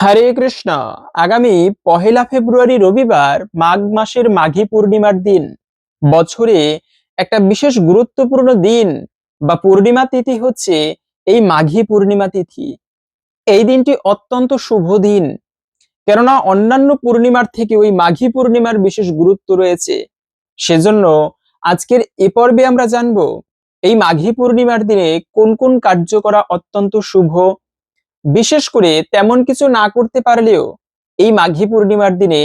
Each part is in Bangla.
হরে কৃষ্ণ। আগামী পহেলা ফেব্রুয়ারি রবিবার মাঘ মাসের মাঘী পূর্ণিমার দিন। বছরে একটা বিশেষ গুরুত্বপূর্ণ দিন বা পূর্ণিমা তিথি হচ্ছে এই মাঘী পূর্ণিমা তিথি। এই দিনটি অত্যন্ত শুভ দিন। কেননা অন্যান্য পূর্ণিমার থেকে ওই মাঘী পূর্ণিমার বিশেষ গুরুত্ব রয়েছে। সেজন্য আজকের এ পর্বে আমরা জানব, এই মাঘী পূর্ণিমার দিনে কোন কোন কার্য করা অত্যন্ত শুভ বিশেষ করে তেমন কিছু না করতে পারলেও এই মাঘী পূর্ণিমার দিনে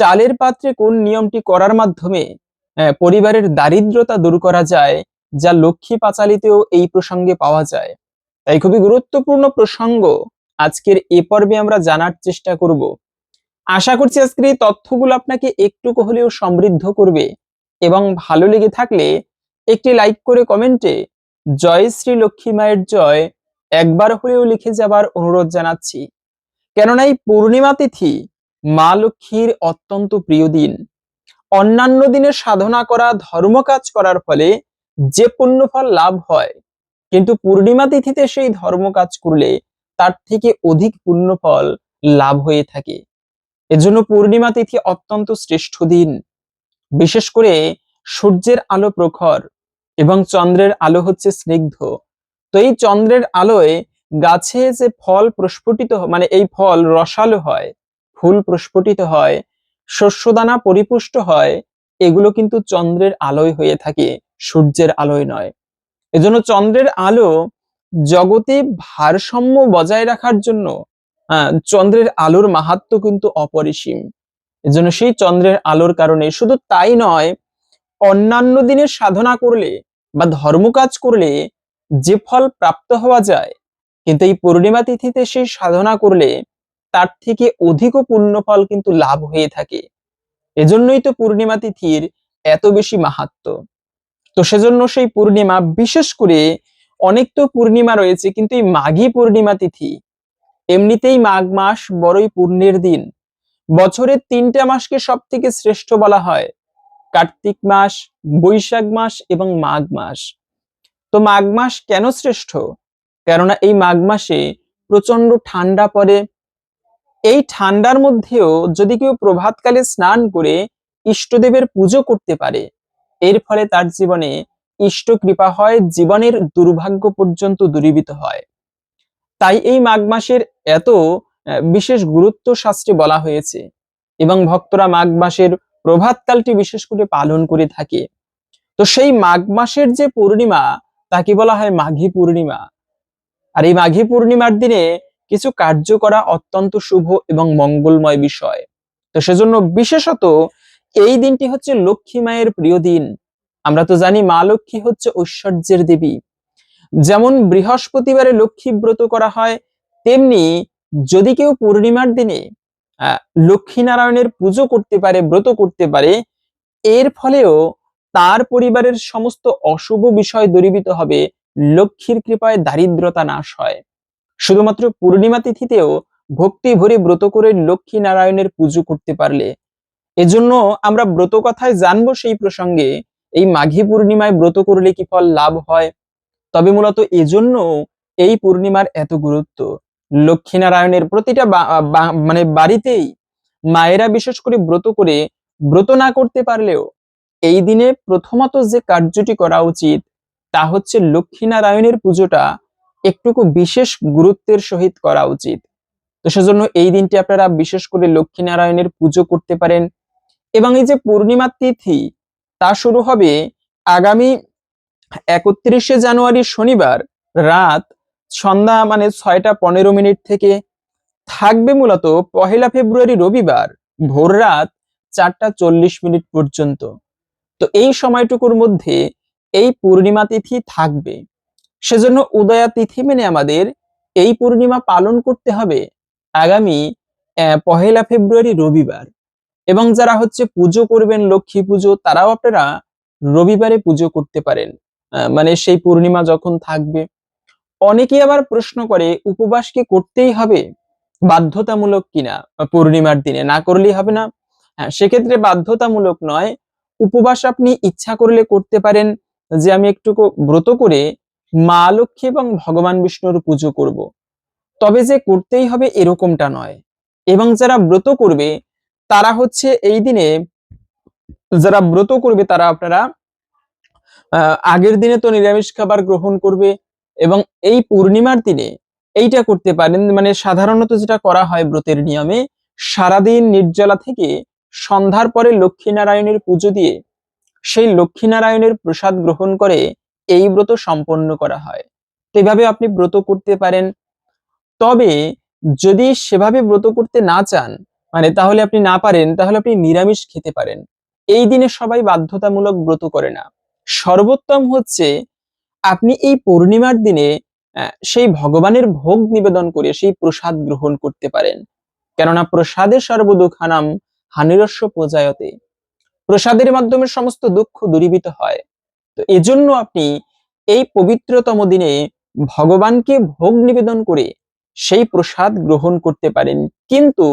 চালের পাত্রে কোন নিয়মটি করার মাধ্যমে পরিবারের দারিদ্রতা দূর করা যায় যা লক্ষ্মী পাঁচালিতেও এই প্রসঙ্গে পাওয়া যায়? তাই খুবই গুরুত্বপূর্ণ প্রসঙ্গ আজকের এ পর্বে আমরা জানার চেষ্টা করব। আশা করছি আজকের এই তথ্যগুলো আপনাকে একটু হলেও সমৃদ্ধ করবে এবং ভালো লেগে থাকলে একটি লাইক করে কমেন্টে, জয় শ্রী লক্ষ্মী মায়ের জয় একবার হলেও লিখে যাবার অনুরোধ জানাচ্ছি। কেননা এই পূর্ণিমা তিথি মা লক্ষ্মীর অত্যন্ত প্রিয় দিন। অন্যান্য দিনে সাধনা করা, ধর্ম কাজ করার ফলে যে পুণ্যফল লাভ হয়, কিন্তু পূর্ণিমা তিথিতে সেই ধর্ম কাজ করলে তার থেকে অধিক পুণ্যফল লাভ হয়ে থাকে। এজন্য পূর্ণিমা তিথি অত্যন্ত শ্রেষ্ঠ দিন। বিশেষ করে সূর্যের আলো প্রখর এবং চন্দ্রের আলো হচ্ছে স্নিগ্ধ। তো এই চন্দ্রের আলোয় গাছে যে ফল প্রস্ফুটিত মানে এই ফল রসালো হয় ফুল প্রস্ফুটিত হয় শস্যদানা পরিপুষ্ট হয় এগুলো কিন্তু চন্দ্রের আলোয় হয়ে থাকে সূর্যের আলোয় নয়। এজন্য চন্দ্রের আলো জগতে ভারসাম্য বজায় রাখার জন্য আহ, চন্দ্রের আলোর মাহাত্ম্য কিন্তু অপরিসীম। এজন্য সেই চন্দ্রের আলোর কারণে শুধু তাই নয় অন্যান্য দিনের সাধনা করলে বা ধর্ম কাজ করলে যে ফল প্রাপ্ত হওয়া যায়, কিন্তু এই পূর্ণিমা তিথিতে সে সাধনা করলে তার থেকে অধিক পুণ্য ফল কিন্তু লাভ হয়ে থাকে। এজন্যই তো পূর্ণিমা তিথির এত বেশি মাহাত্ম্য তো সেজন্য সেই পূর্ণিমা, বিশেষ করে অনেক তো পূর্ণিমা রয়েছে, কিন্তু এই মাঘী পূর্ণিমা তিথি, এমনিতেই মাঘ মাস বড়ই পুণ্যের দিন। বছরের তিনটা মাসকে সব থেকে শ্রেষ্ঠ বলা হয়, কার্তিক মাস, বৈশাখ মাস এবং মাঘ মাস। তো মাঘ মাস কেন শ্রেষ্ঠ? কেননা এই মাঘ মাসে প্রচণ্ড ঠান্ডা পড়ে। এই ঠান্ডার মধ্যেও যদি কেউ প্রভাতকালে স্নান করে ইষ্টদেবের পুজো করতে পারে, এর ফলে তার জীবনে ইষ্ট কৃপা হয়, জীবনের দুর্ভাগ্য পর্যন্ত দূরীভূত হয়। তাই এই মাঘ মাসের এত বিশেষ গুরুত্ব শাস্ত্রে বলা হয়েছে এবং ভক্তরা মাঘ মাসের প্রভাতকালটি বিশেষ করে পালন করে থাকে। তো সেই মাঘ মাসের যে পূর্ণিমা তাকে বলা হয় মাঘী পূর্ণিমা। আর এই মাঘী পূর্ণিমার দিনে কিছু কার্য করা অত্যন্ত শুভ এবং মঙ্গলময় বিষয়। তো সেজন্য বিশেষত এই দিনটি হচ্ছে লক্ষ্মী মায়ের প্রিয় দিন। আমরা তো জানি মা লক্ষ্মী হচ্ছে ঐশ্বর্যের দেবী। যেমন বৃহস্পতিবারে লক্ষ্মী ব্রত করা হয় তেমনি যদি কেউ পূর্ণিমার দিনে আহ, লক্ষ্মী নারায়ণের পুজো করতে পারে ব্রত করতে পারে এর ফলেও তার পরিবারের সমস্ত অশুভ বিষয় দূরীভূত হবে। লক্ষ্মীর কৃপায় দারিদ্রতা নাশ হয়। শুধুমাত্র পূর্ণিমা তিথিতেও ভক্তি ভরে ব্রত করে লক্ষ্মী নারায়ণের পুজো করতে পারলে। এজন্য আমরা ব্রত কথায় জানব সেই প্রসঙ্গে, এই মাঘী পূর্ণিমায় ব্রত করলে কি ফল লাভ হয়? তবে মূলত এজন্য এই পূর্ণিমার এত গুরুত্ব। লক্ষ্মী নারায়ণের প্রতিটা মানে বাড়িতেই মায়েরা বিশেষ করে ব্রত করে ব্রত না করতে পারলেও এই দিনে প্রথমত যে কার্যটি করা উচিত, তা হচ্ছে লক্ষ্মীনারায়ণের পুজোটা একটুকু বিশেষ গুরুত্বের সহিত করা উচিত। তো সেজন্য এই দিনটি আপনারা বিশেষ করে লক্ষ্মী নারায়ণের পুজো করতে পারেন। এবং এই যে পূর্ণিমা তিথি, তা শুরু হবে আগামী একত্রিশে জানুয়ারি শনিবার রাত সন্ধ্যা মানে ছয়টা পনেরো মিনিট থেকে। থাকবে মূলত পহেলা ফেব্রুয়ারি রবিবার ভোর রাত চারটা চল্লিশ মিনিট পর্যন্ত। তো এই সময়টুকুর মধ্যে এই পূর্ণিমা তিথি থাকবে। সেজন্য উদয়া তিথি মেনে আমাদের এই পূর্ণিমা পালন করতে হবে আগামী পহেলা ফেব্রুয়ারি রবিবার। এবং যারা হচ্ছে পুজো করবেন, লক্ষ্মী পুজো, তারাও আপনারা রবিবারে পুজো করতে পারেন। মানে সেই পূর্ণিমা যখন থাকবে। অনেকেই আবার প্রশ্ন করে, উপবাস কি করতেই হবে? বাধ্যতামূলক কিনা? পূর্ণিমার দিনে না করলেই হবে না। হ্যাঁ সেক্ষেত্রে বাধ্যতামূলক নয় উপবাস আপনি ইচ্ছা করলে করতে পারেন, যে আমি একটু ব্রত করে মা লক্ষ্মী এবং ভগবান বিষ্ণুর পুজো করব। তবে যে করতেই হবে এরকমটা নয়। এবং যারা ব্রত করবে, তারা হচ্ছে এই দিনে, যারা ব্রত করবে তারা আপনারা আগের দিনে তো নিরামিষ খাবার গ্রহণ করবে এবং এই পূর্ণিমার দিনে এইটা করতে পারেন। মানে সাধারণত যেটা করা হয় ব্রতের নিয়মে, সারাদিন নির্জলা থেকে সন্ধ্যার পরে লক্ষ্মীনারায়ণের পুজো দিয়ে সেই লক্ষ্মীনারায়ণের প্রসাদ গ্রহণ করে এই ব্রত সম্পন্ন করা হয়। তো এইভাবে আপনি ব্রত করতে পারেন। তবে যদি সেভাবে ব্রত করতে না চান মানে তাহলে আপনি না পারেন, তাহলে আপনি নিরামিষ খেতে পারেন। এই দিনে সবাই বাধ্যতামূলক ব্রত করে না। সর্বোত্তম হচ্ছে আপনি এই পূর্ণিমার দিনে সেই ভগবানের ভোগ নিবেদন করে সেই প্রসাদ গ্রহণ করতে পারেন। কেননা প্রসাদে সর্বদুঃখানাম হানিরস্য পূজায়তে প্রসাদের মাধ্যমে সমস্ত দুঃখ দূরীভূত হয়। তো এজন্য আপনি এই পবিত্রতম দিনে ভগবানকে ভোগ নিবেদন করে সেই প্রসাদ গ্রহণ করতে পারেন। কিন্তু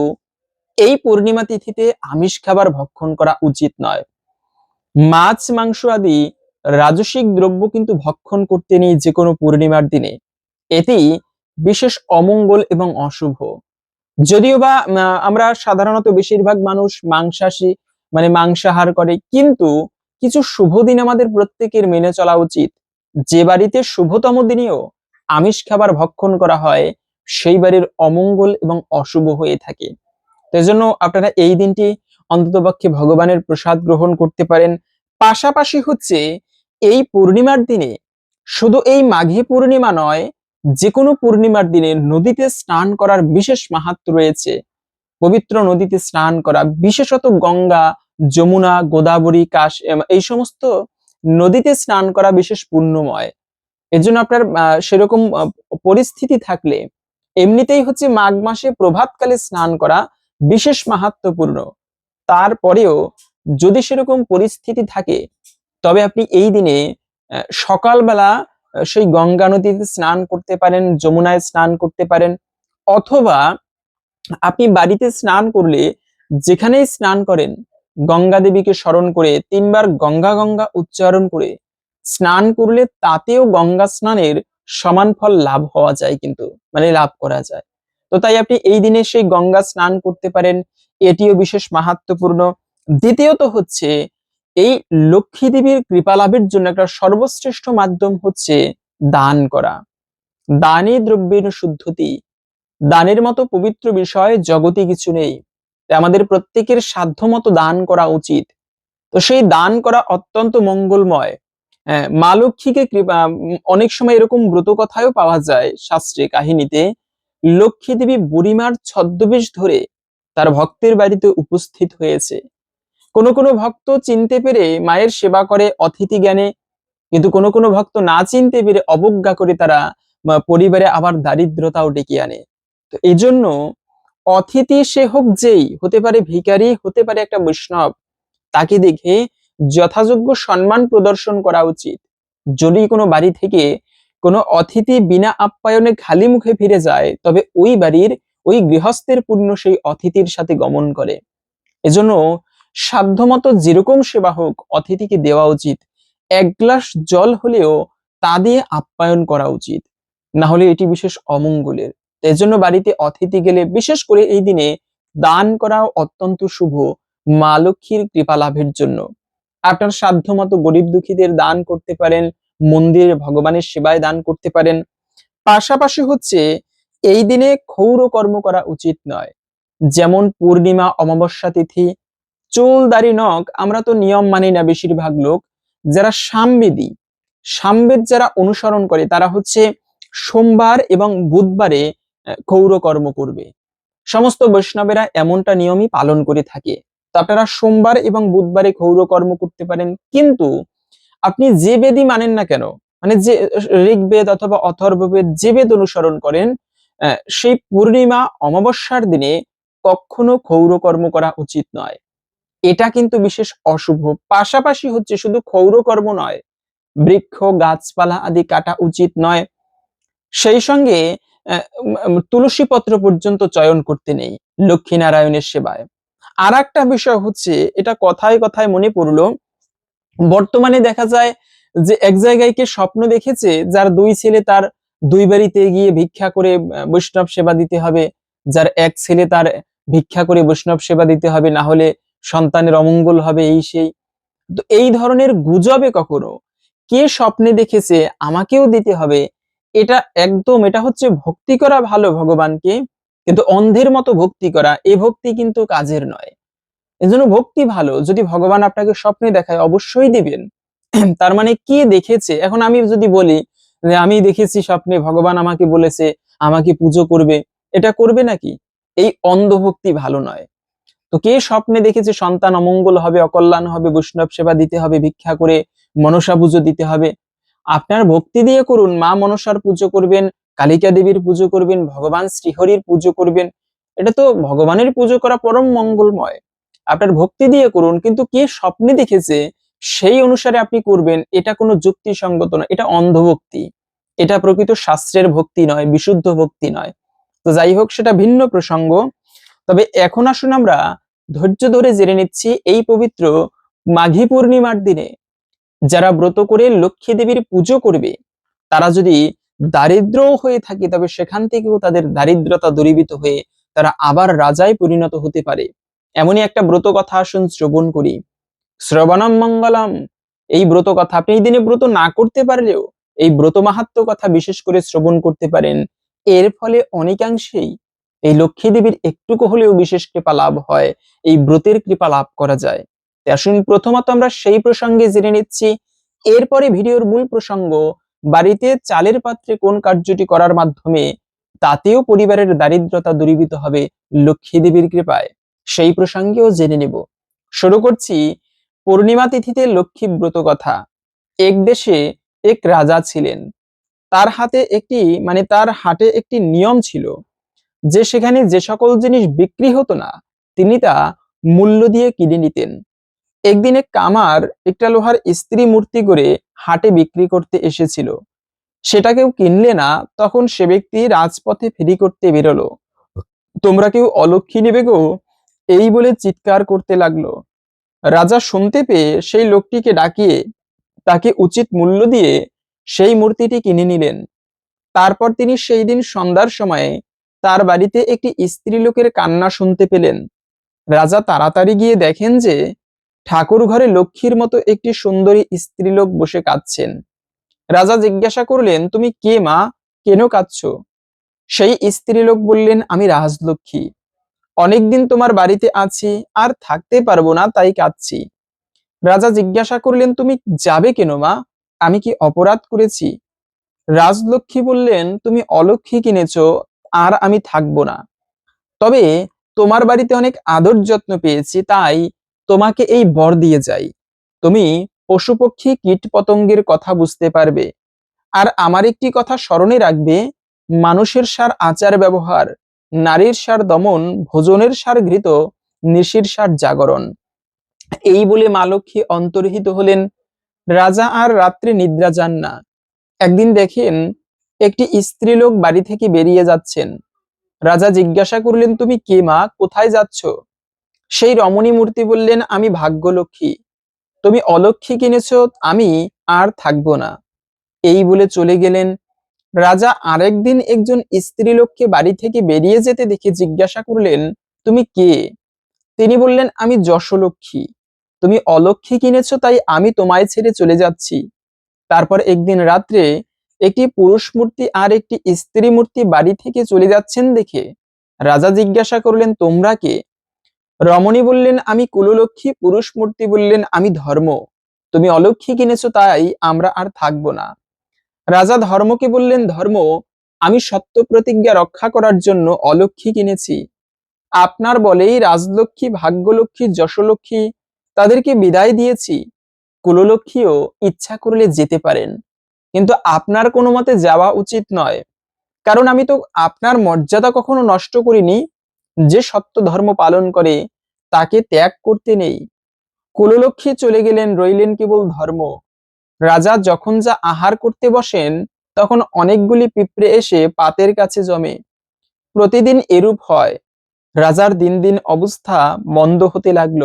এই পূর্ণিমা তিথিতে আমিষ খাবার ভক্ষণ করা উচিত নয়। মাছ, মাংস আদি রাজসিক দ্রব্য কিন্তু ভক্ষণ করতে নেই যে কোনো পূর্ণিমার দিনে। এটি বিশেষ অমঙ্গল এবং অশুভ। যদিও বা আমরা সাধারণত বেশিরভাগ মানুষ মাংসাশী মানে মাংসাহার করে, কিন্তু কিছু শুভ দিন আমাদের প্রত্যেকের মেনে চলা উচিত। যে বাড়িতে শুভতম দিনেও আমিষ খাবার ভক্ষণ করা হয়, সেই বাড়ির অমঙ্গল এবং অশুভ হয়ে থাকে। তো জন্য আপনারা এই দিনটি অন্ততপক্ষে ভগবানের প্রসাদ গ্রহণ করতে পারেন। পাশাপাশি হচ্ছে, এই পূর্ণিমার দিনে শুধু এই মাঘী পূর্ণিমা নয় যে কোনো পূর্ণিমার দিনে নদীতে স্নান করার বিশেষ মাহাত্ম রয়েছে। পবিত্র নদীতে স্নান করা, বিশেষত গঙ্গা, যমুনা, গোদাবরী, কাশ এই সমস্ত নদীতে স্নান করা বিশেষ পুণ্যময়। এর জন্য আপনার সেরকম পরিস্থিতি থাকলে এমনিতেই হচ্ছে মাঘ মাসে প্রভাতকালে স্নান করা বিশেষ মাহাত্মপূর্ণ। তারপরেও যদি সেরকম পরিস্থিতি থাকে, তবে আপনি এই দিনে সকালবেলা সেই গঙ্গা নদীতে স্নান করতে পারেন, যমুনায় স্নান করতে পারেন, অথবা আপনি বাড়িতে স্নান করলে যেখানেই স্নান করেন, গঙ্গা দেবীকে স্মরণ করে তিনবার গঙ্গা গঙ্গা উচ্চারণ করে স্নান করলে তাতেও গঙ্গা স্নানের সমান ফল লাভ হওয়া যায় কিন্তু মানে লাভ করা যায়। তো তাই আপনি এই দিনে সেই গঙ্গা স্নান করতে পারেন, এটিও বিশেষ মাহাত্মপূর্ণ। দ্বিতীয়ত হচ্ছে এই লক্ষ্মী দেবীর কৃপা লাভের জন্য একটা সর্বশ্রেষ্ঠ মাধ্যম হচ্ছে দান করা। দানে দ্রব্যের শুদ্ধতি। দানের মতো পবিত্র বিষয় জগতে কিছু নেই। আমাদের প্রত্যেকের সাধ্যমতো দান করা উচিত। তো সেই দান করা অত্যন্ত মঙ্গলময়। আহ, মা লক্ষ্মীকে কৃপা অনেক সময় এরকম ব্রত কথায়ও পাওয়া যায় শাস্ত্রে কাহিনীতে। লক্ষ্মী দেবী বুড়িমার ছদ্মবেশ ধরে তার ভক্তের বাড়িতে উপস্থিত হয়েছে। কোনো কোনো ভক্ত চিনতে পেরে মায়ের সেবা করে অতিথি জ্ঞানে, কিন্তু কোনো কোনো ভক্ত না চিনতে পেরে অবজ্ঞা করে তারা পরিবারে আবার দারিদ্রতাও ডেকে আনে। তো এই জন্য অতিথি সে হোক যেই, হতে পারে ভিখারি, হতে পারে একটা বৈষ্ণব, তাকে দেখে যথাযোগ্য সম্মান প্রদর্শন করা উচিত। যদি কোনো বাড়ি থেকে কোনো অতিথি বিনা আপ্যায়নে খালি মুখে ফিরে যায়, তবে ওই বাড়ির ওই গৃহস্থের পূর্ণ সেই অতিথির সাথে গমন করে। এজন্য সাধ্যমতো যেরকম সেবা হোক, অতিথিকে দেওয়া উচিত। এক গ্লাস জল হলেও তা দিয়ে আপ্যায়ন করা উচিত। না হলে এটি বিশেষ অমঙ্গলের। এর জন্য বাড়িতে অতিথি গেলে বিশেষ করে এই দিনে দান করা অত্যন্ত শুভ, মা লক্ষ্মীর কৃপা লাভের জন্য। আপনার সাধ্যমতো গরিব দুঃখীদের দান করতে পারেন, মন্দিরে ভগবানের সেবায় দান করতে পারেন। পাশাপাশি হচ্ছে, এই দিনে ক্ষৌর কর্ম করা উচিত নয়। যেমন পূর্ণিমা, অমাবস্যা তিথি চুল, দাড়ি, নখ আমরা তো নিয়ম মানি না বেশিরভাগ লোক। যারা সামবেদী, সামবেদ যারা অনুসরণ করে, তারা হচ্ছে সোমবার এবং বুধবারে ক্ষৌর কর্ম করবে। সমস্ত বৈষ্ণবেরা এমনটা নিয়মই পালন করে থাকে। তো আপনারা সোমবার এবং বুধবারে ক্ষৌর কর্ম করতে পারেন। কিন্তু আপনি যে বেদই মানেন না কেন মানে যে ঋগ্বেদ অথবা অথর্ববেদ যে বেদ অনুসরণ করেন সেই পূর্ণিমা অমাবস্যার দিনে কখনো ক্ষৌর কর্ম করা উচিত নয়। এটা কিন্তু বিশেষ অশুভ। পাশাপাশি হচ্ছে শুধু ক্ষৌরকর্ম নয়, বৃক্ষ, গাছপালা আদি কাটা উচিত নয়। সেই সঙ্গে তুলসী পত্র পর্যন্ত চয়ন করতে নেই লক্ষ্মী নারায়ণের সেবায়। আর একটা বিষয় হচ্ছে, এটা কথায় কথায় মনে পড়ল, বর্তমানে দেখা যায় যে এক জায়গায় কে স্বপ্ন দেখেছে, যার দুই ছেলে তার দুই বাড়িতে গিয়ে ভিক্ষা করে বৈষ্ণব সেবা দিতে হবে, যার এক ছেলে তার ভিক্ষা করে বৈষ্ণব সেবা দিতে হবে, না হলে সন্তানের অমঙ্গল হবে এই সেই। তো এই ধরনের গুজবে কখনো কে স্বপ্নে দেখেছে আমাকেও দিতে হবে, এটা একদম, এটা হচ্ছে ভক্তি করা ভালো ভগবানকে, কিন্তু অন্ধের মতো ভক্তি করা, এ ভক্তি কিন্তু কাজের নয়। এজন্য ভক্তি ভালো, যদি ভগবান আপনাকে স্বপ্নে দেখায়, অবশ্যই দিবেন। তার মানে কে দেখেছে? এখন আমি যদি বলি যে আমি দেখেছি স্বপ্নে ভগবান আমাকে বলেছে, আমাকে পুজো করবে, এটা করবে নাকি? এই অন্ধভক্তি ভালো নয়। তো কে স্বপ্নে দেখেছে সন্তান অমঙ্গল হবে, অকল্যাণ হবে, বৈষ্ণব সেবা দিতে হবে, ভিক্ষা করে মনসা পুজো দিতে হবে? আপনার ভক্তি দিয়ে করুন, মা মনসার পুজো করবেন, কালিকা দেবীর পুজো করবেন, ভগবান শ্রীহরির পুজো করবেন। এটা তো ভগবানের পুজো করা পরম মঙ্গলময়। আপনার ভক্তি দিয়ে করুন, কিন্তু কে স্বপ্নে দেখেছে সেই অনুসারে আপনি করবেন, এটা কোনো যুক্তিসঙ্গত নয়, এটা অন্ধভক্তি। এটা প্রকৃত শাস্ত্রের ভক্তি নয়, বিশুদ্ধ ভক্তি নয়। তো যাই হোক, সেটা ভিন্ন প্রসঙ্গ। তবে এখন আসুন আমরা ধৈর্য ধরে জেনে নিচ্ছি এই পবিত্র মাঘী পূর্ণিমার দিনে। যারা ব্রত করে লক্ষ্মী দেবীর পুজো করবে, তারা যদি দারিদ্র হয়ে থাকে, তবে সেখান থেকেও তাদের দারিদ্রতা দূরীভূত হয়ে তারা আবার রাজায় পরিণত হতে পারে। এমনই একটা ব্রত কথা আসুন শ্রবণ করি। শ্রবণম মঙ্গলম। এই ব্রত কথা, আপনি এই দিনে ব্রত না করতে পারলেও এই ব্রত মাহাত্ম কথা বিশেষ করে শ্রবণ করতে পারেন। এর ফলে অনেকাংশেই এই লক্ষ্মী দেবীর একটুকু হলেও বিশেষ কৃপা লাভ হয়, এই ব্রতের কৃপা লাভ করা যায়। আসুন প্রথমত আমরা সেই প্রসঙ্গে জেনে নিচ্ছি, এরপরে ভিডিওর মূল প্রসঙ্গ, বাড়িতে চালের পাত্রে কোন কার্যটি করার মাধ্যমে তাতেও পরিবারের দারিদ্রতা দূরীভূত হবে লক্ষ্মী দেবীর কৃপায়? সেই প্রসঙ্গেও জেনে নেব। শুরু করছি পূর্ণিমা তিথিতে লক্ষ্মী ব্রত কথা। এক দেশে এক রাজা ছিলেন। তার হাতে একটি মানে তার হাটে একটি নিয়ম ছিল। যে সেখানে যে সকল জিনিস বিক্রি হতো না, তিনি তা মূল্য দিয়ে কিনে নিতেন। একদিনে কামার একটা লোহার স্ত্রী মূর্তি করে হাটে বিক্রি করতে এসেছিল। সেটা কেউ কিনলে না, তখন সে ব্যক্তি রাজপথে ফেরি করতে বেরোলো। তোমরা কেউ অলক্ষী নেবে গো? এই বলে চিৎকার করতে লাগল। রাজা শুনতে পেয়ে সেই লোকটিকে ডাকিয়ে তাকে উচিত মূল্য দিয়ে সেই মূর্তিটি কিনে নিলেন। তারপর তিনি সেই দিন সন্ধ্যার সময়ে তার বাড়িতে একটি স্ত্রী লোকের কান্না শুনতে পেলেন। রাজা তাড়াতাড়ি গিয়ে দেখেন যে, ঠাকুর ঘরে লক্ষ্মীর মতো একটি সুন্দরী স্ত্রীলোক বসে কাঁদছেন। রাজা জিজ্ঞাসা করলেন, তুমি কে মা? কেন কাঁদছ? সেই স্ত্রীলোক বললেন, আমি রাজলক্ষ্মী। অনেকদিন তোমার বাড়িতে আছি, আর থাকতে পারব না, তাই কাঁদছি। রাজা জিজ্ঞাসা করলেন, তুমি যাবে কেন মা? আমি কি অপরাধ করেছি? রাজলক্ষ্মী বললেন, তুমি অলক্ষ্মী কিনেছো আর আমি থাকব না। তবে তোমার বাড়িতে অনেক আদর যত্ন পেয়েছি, তাই তোমাকে এই বর দিয়ে যাই। তুমি পশু পক্ষী কীট পতঙ্গের কথা বুঝতে পারবে। আর আমার একটি কথা স্মরণে রাখবে, মানুষের সার আচার ব্যবহার, নারীর সার দমন, ভোজনের সার ঘৃত, নিশির সার জাগরণ। এই বলে মা লক্ষ্মী অন্তর্হিত হলেন। রাজা আর রাত্রে নিদ্রা যান না। একদিন দেখেন একটি স্ত্রীলোক বাড়ি থেকে বেরিয়ে যাচ্ছেন। রাজা জিজ্ঞাসা করলেন, তুমি কে মা? কোথায় যাচ্ছ? সেই রমণী মূর্তি বললেন, আমি ভাগ্যলক্ষ্মী। তুমি অলক্ষ্মী কিনেছ, আমি আর থাকব না। এই বলে চলে গেলেন। রাজা আরেকদিন একজন স্ত্রীলোককে বাড়ি থেকে বেরিয়ে যেতে দেখে জিজ্ঞাসা করলেন, তুমি কে? তিনি বললেন, আমি যশলক্ষ্মী। তুমি অলক্ষ্মী কিনেছ, তাই আমি তোমায় ছেড়ে চলে যাচ্ছি। তারপর একদিন রাত্রে একটি পুরুষ মূর্তি আর একটি স্ত্রী মূর্তি বাড়ি থেকে চলে যাচ্ছেন দেখে রাজা জিজ্ঞাসা করলেন, তোমরা কে? রমণী বললেন, আমি কুললক্ষ্মী, পুরুষ মূর্তি বললেন, আমি ধর্ম। তুমি অলক্ষ্মী কিনেছো, তাই আমরা আর থাকব না। রাজা ধর্মকে বললেন, ধর্ম, আমি সত্য প্রতিজ্ঞা রক্ষা করার জন্য অলক্ষ্মী কিনেছি। আপনার বলেই রাজলক্ষ্মী, ভাগ্যলক্ষ্মী, যশলক্ষ্মী তাদেরকে বিদায় দিয়েছি। কুললক্ষ্মীও ইচ্ছা করলে যেতে পারেন। কিন্তু আপনার কোনো মতে যাওয়া উচিত নয়। কারণ আমি তো আপনার মর্যাদা কখনো নষ্ট করিনি, যে সত্য ধর্ম পালন করে, তাকে ত্যাগ করতে নেই। কুললক্ষ্মী চলে গেলেন, রইলেন কেবল ধর্ম। রাজা যখন যা আহার করতে বসেন, তখন অনেকগুলি পিঁপড়ে এসে পাতের কাছে জমে। প্রতিদিন এরূপ হয়। রাজার দিন দিন অবস্থা মন্দ হতে লাগল।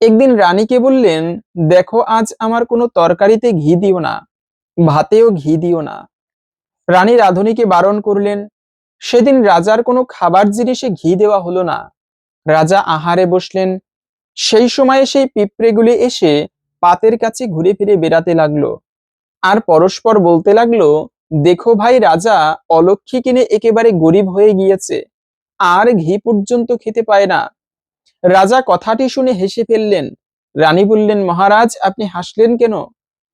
একদিন রানীকে বললেন, দেখো, আজ আমার কোনো তরকারিতে ঘি দিও না। ভাতেও ঘি দিও না। রানী রাধুনীকে বারণ করলেন, সেদিন রাজার কোনো খাবার জিনিসে ঘি দেওয়া হলো না। রাজা আহারে বসলেন, সেই সময়ে সেই পিঁপড়েগুলি এসে পাতের কাছে ঘুরে ফিরে বেড়াতে লাগল। আর পরস্পর বলতে লাগল, দেখো ভাই রাজা, অলক্ষী কিনে একেবারে গরিব হয়ে গিয়েছে, আর ঘি পর্যন্ত খেতে পায় না। রাজা কথাটি শুনে হেসে ফেললেন। রানী বললেন, মহারাজ, আপনি হাসলেন কেন?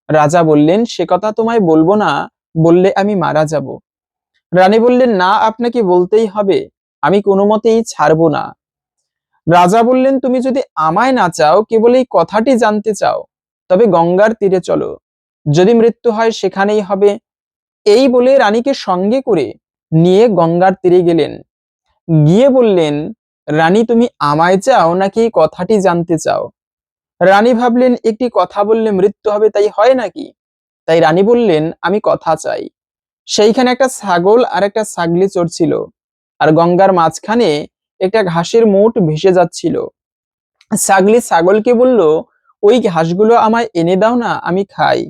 রাজা বললেন, সে কথা তোমায় বলব না, বললে আমি মারা যাব। রানী বললেন, না, আপনাকে বলতেই হবে, আমি কোনো মতেই ছাড়বো না। রাজা বললেন, তুমি যদি আমায় না চাও, কেবল এই কথাটি জানতে চাও, তবে গঙ্গার তীরে চলো, যদি মৃত্যু হয় সেখানেই হবে। এই বলে রানীকে সঙ্গে করে নিয়ে গঙ্গার তীরে গেলেন। গিয়ে বললেন, রানী, তুমি আমায় চাও নাকি কথাটি জানতে চাও? রানী ভাবলেন, একটি কথা বললে মৃত্যু হবে, তাই হয় নাকি? তাই রানী বললেন, আমি কথা চাই। সেইখানে একটা ছাগল আর একটা ছাগলি চড়ছিল আর গঙ্গার মাঝখানে একটা ঘাসের মোট ভেসে যাচ্ছিল। ছাগলি ছাগলকে বলল, ওই ঘাসগুলো আমায় এনে দাও না, আমি খাই।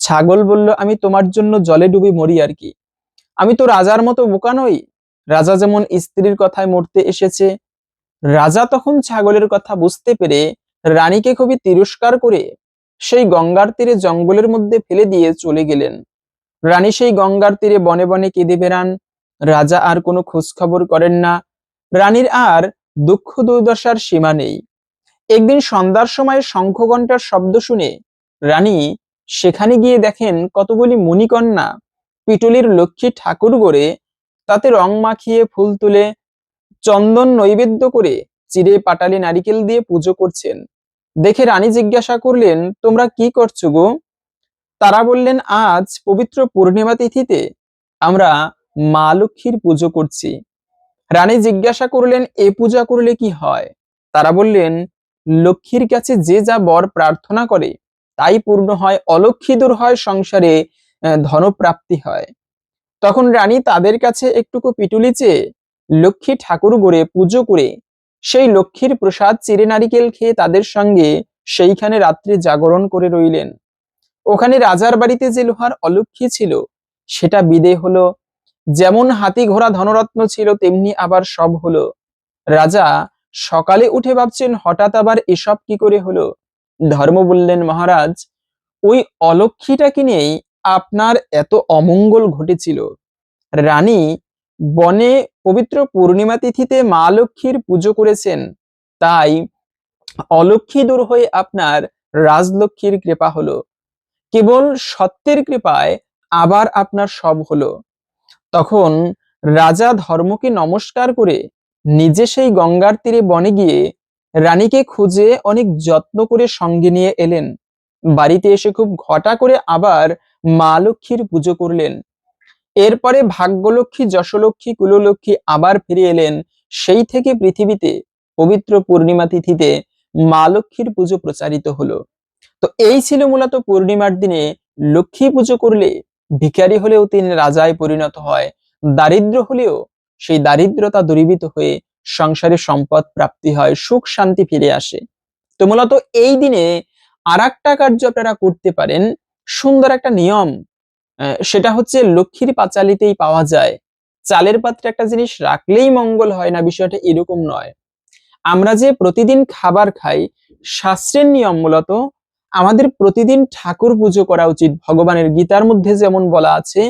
ছাগল বলল, আমি তোমার জন্য জলে ডুবে মরি আর কি। আমি তো রাজার মতো বোকা নই। রাজা যেমন স্ত্রীর কথায় মরতে এসেছে, রাজা তখন ছাগলের কথা বুঝতে পেরে রানীকে খুবই তিরস্কার করে সেই গঙ্গার তীরে জঙ্গলের মধ্যে ফেলে দিয়ে চলে গেলেন। রানী সেই গঙ্গার তীরে বনে বনে কেঁদে বেড়ান। রাজা আর কোনো খোঁজ খবর করেন না। রানীর আর দুঃখ দুর্দশার সীমা নেই। একদিন সন্ধ্যার সময় শঙ্খ ঘণ্টার শব্দ শুনে রানী সেখানে গিয়ে দেখেন কতগুলি মণিকন্যা পিটুলির লক্ষ্মী ঠাকুর গড়ে তাতে রং মাখিয়ে ফুল তুলে চন্দন নৈবেদ্য করে চিড়ে পাটালি নারিকেল দিয়ে পুজো করছেন। দেখে রানী জিজ্ঞাসা করলেন, তোমরা কি করছ গো? তারা বললেন, আজ পবিত্র পূর্ণিমা তিথিতে আমরা মা লক্ষ্মীর পুজো করছি। রানী জিজ্ঞাসা করলেন, এ পূজা করলে কি হয়? তারা বললেন, লক্ষ্মীর কাছে যে যা বর প্রার্থনা করে, তাই পূর্ণ হয় অলক্ষী দূর হয়, সংসারে ধনপ্রাপ্তি হয়। তখন রানী তাদের কাছে একটুকু পিটুলি চেয়ে লক্ষ্মী ঠাকুর গড়ে পুজো করে সেই লক্ষ্মীর প্রসাদ চিরে নারিকেল খেয়ে তাদের সঙ্গে সেইখানে রাত্রি জাগরণ করে রইলেন। ওখানে রাজার বাড়িতে যে লোহার অলক্ষী ছিল, সেটা বিদে হলো। যেমন হাতি ঘোড়া ধনরত্ন ছিল, তেমনি আবার সব হলো। রাজা সকালে উঠে ভাবছেন, হঠাৎ আবার এসব কি করে হলো? ধর্ম বললেন, মহারাজ, ওই অলক্ষীটা কিনেই আপনার এত অমঙ্গল ঘটেছিল। রানী বনে পবিত্র পূর্ণিমা তিথিতে মা লক্ষ্মীর পুজো করেছেন। তাই অলক্ষী দূর হয়ে আপনার রাজলক্ষ্মীর কৃপা হলো। কেবল সত্যের কৃপায় আবার আপনার সব হলো। তখন রাজা ধর্মকে নমস্কার করে নিজে সেই গঙ্গার তীরে বনে গিয়ে রানীকে খুঁজে অনেক যত্ন করে সঙ্গে নিয়ে এলেন। বাড়িতে এসে খুব ঘটা করে আবার মা লক্ষ্মীর পুজো করলেন। এরপরে ভাগ্যলক্ষ্মী, যশলক্ষ্মী, কুললক্ষ্মী আবার ফিরে এলেন সেই থেকে পৃথিবীতে পবিত্র পূর্ণিমা তিথিতে মা লক্ষ্মীর পুজো প্রচারিত হলো। তো এই ছিল মূলত পূর্ণিমার দিনে লক্ষ্মী পুজো করলে ভিখারি হলেও তিনি রাজায় পরিণত হয়, দারিদ্র হলেও সেই দারিদ্রতা দূরীভূত হয়ে সংসারে সম্পদ প্রাপ্তি হয়, সুখ শান্তি ফিরে আসে। তো মূলত এই দিনে আর কার্য আপনারা করতে পারেন, সুন্দর একটা নিয়ম সেটা হচ্ছে লক্ষ্মীর পাঁচালিতেই পাওয়া যায়। চালের পাত্রে একটা জিনিস রাখলেই মঙ্গল হয় না, বিষয়টা এরকম নয়। আমরা যে প্রতিদিন খাবার খাই, শাস্ত্রের নিয়ম মূলত আমাদের প্রতিদিন ঠাকুর পুজো করা উচিত, ভগবানের গীতার মধ্যে যেমন বলা আছে,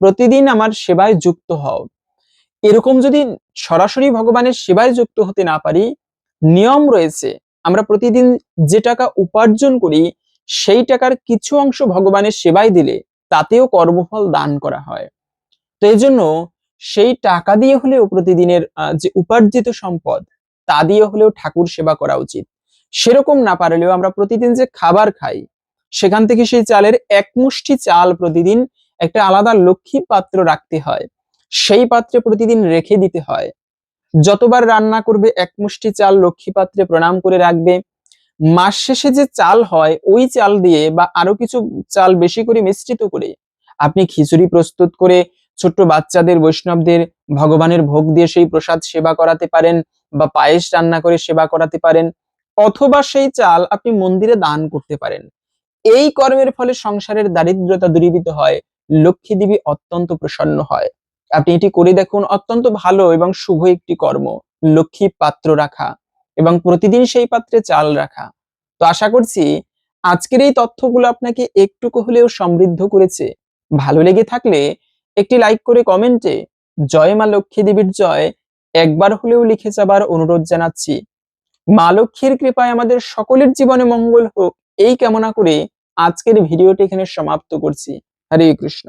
প্রতিদিন আমার সেবায় যুক্ত হও। এরকম যদি সরাসরি ভগবানের সেবায় যুক্ত হতে না পারি, নিয়ম রয়েছে, আমরা প্রতিদিন যে টাকা উপার্জন করি, সেই টাকার কিছু অংশ ভগবানের সেবায় দিলে তাতেও কর্মফল দান করা হয়। তো এই জন্য সেই টাকা দিয়ে হলেও প্রতিদিনের যে উপার্জিত সম্পদ, তা দিয়ে হলেও ঠাকুর সেবা করা উচিত। সেরকম না পারলেও আমরা প্রতিদিন যে খাবার খাই, সেখান থেকে সেই চালের এক মুষ্টি চাল প্রতিদিন একটা আলাদা লক্ষ্মী পাত্র রাখতে হয়। সেই পাত্রে প্রতিদিন রেখে দিতে হয়। যতবার রান্না করবে, এক মুষ্টি চাল লক্ষ্মী পাত্রে প্রণাম করে রাখবে মাস শেষে যে চাল হয়, ওই চাল দিয়ে বা আরও কিছু চাল বেশি করে মিশ্রিত করে আপনি খিচুড়ি প্রস্তুত করে ছোট্ট বাচ্চাদের, বৈষ্ণবদের, ভগবানের ভোগ দিয়ে সেই প্রসাদ সেবা করাতে পারেন বা পায়েস রান্না করে সেবা করাতে পারেন অথবা সেই চাল আপনি মন্দিরে দান করতে পারেন। এই কর্মের ফলে সংসারের দারিদ্রতা দূরীভূত হয়, লক্ষ্মী দেবী অত্যন্ত প্রসন্ন হয়। আপনি এটি করে দেখুন, অত্যন্ত ভালো এবং শুভ একটি কর্ম, লক্ষ্মী পাত্র রাখা। এবং প্রতিদিন সেই পাত্রে চাল রাখা। তো আশা করছি আজকের এই তথ্যগুলো আপনাকে একটুকু হলেও সমৃদ্ধ করেছে। ভালো লেগে থাকলে একটি লাইক করে কমেন্টে জয় মা লক্ষ্মী দেবীর জয় একবার হলেও লিখে যাবার অনুরোধ জানাচ্ছি। মা লক্ষ্মীর কৃপায় আমাদের সকলের জীবনে মঙ্গল হোক, এই কামনা করে আজকের ভিডিওটি এখানে সমাপ্ত করছি। হরে কৃষ্ণ।